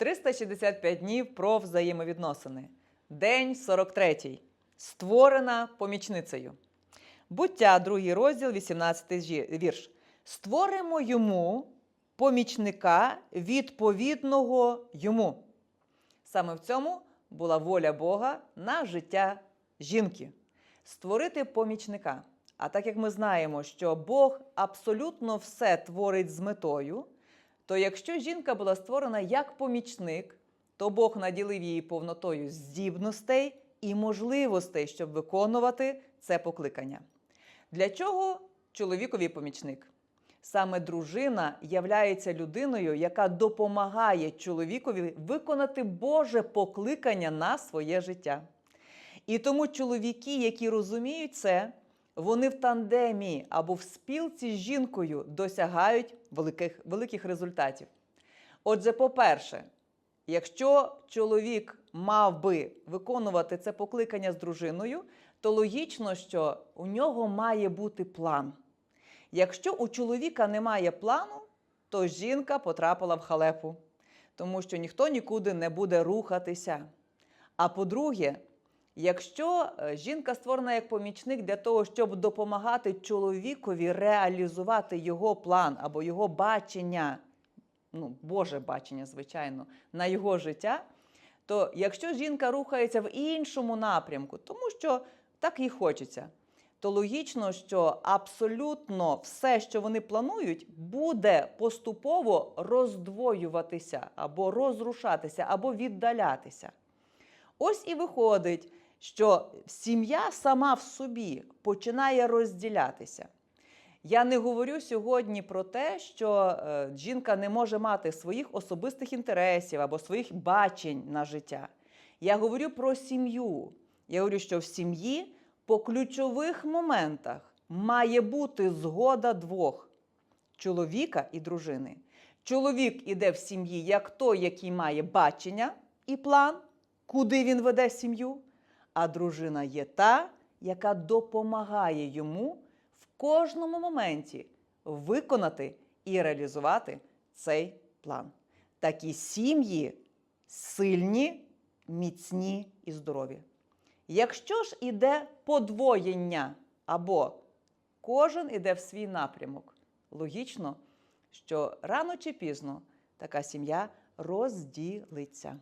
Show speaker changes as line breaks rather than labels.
365 днів про взаємовідносини. День 43. Створена помічницею. Буття, другий розділ, 18 вірш. Створимо йому помічника відповідного йому. Саме в цьому була воля Бога на життя жінки створити помічника. А так як ми знаємо, що Бог абсолютно все творить з метою, то якщо жінка була створена як помічник, то Бог наділив її повнотою здібностей і можливостей, щоб виконувати це покликання. Для чого чоловікові помічник? Саме дружина являється людиною, яка допомагає чоловікові виконати Боже покликання на своє життя. І тому чоловіки, які розуміють це, вони в тандемі або в спілці з жінкою досягають великих, великих результатів. Отже, по-перше, якщо чоловік мав би виконувати це покликання з дружиною, то логічно, що у нього має бути план. Якщо у чоловіка немає плану, то жінка потрапила в халепу, тому що ніхто нікуди не буде рухатися. А по-друге, якщо е, жінка створена як помічник для того, щоб допомагати чоловікові реалізувати його план або його бачення, ну, Боже бачення, звичайно, на його життя, то якщо жінка рухається в іншому напрямку, тому що так їй хочеться, то логічно, що абсолютно все, що вони планують, буде поступово роздвоюватися або розрушатися, або віддалятися. Ось і виходить, що сім'я сама в собі починає розділятися. Я не говорю сьогодні про те, що е, жінка не може мати своїх особистих інтересів або своїх бачень на життя. Я говорю про сім'ю. Я говорю, що в сім'ї по ключових моментах має бути згода двох чоловіка і дружини. Чоловік іде в сім'ї як той, який має бачення і план, куди він веде сім'ю, а дружина є та, яка допомагає йому в кожному моменті виконати і реалізувати цей план. Такі сім'ї сильні, міцні і здорові. Якщо ж іде подвоєння або кожен іде в свій напрямок, логічно, що рано чи пізно така сім'я розділиться.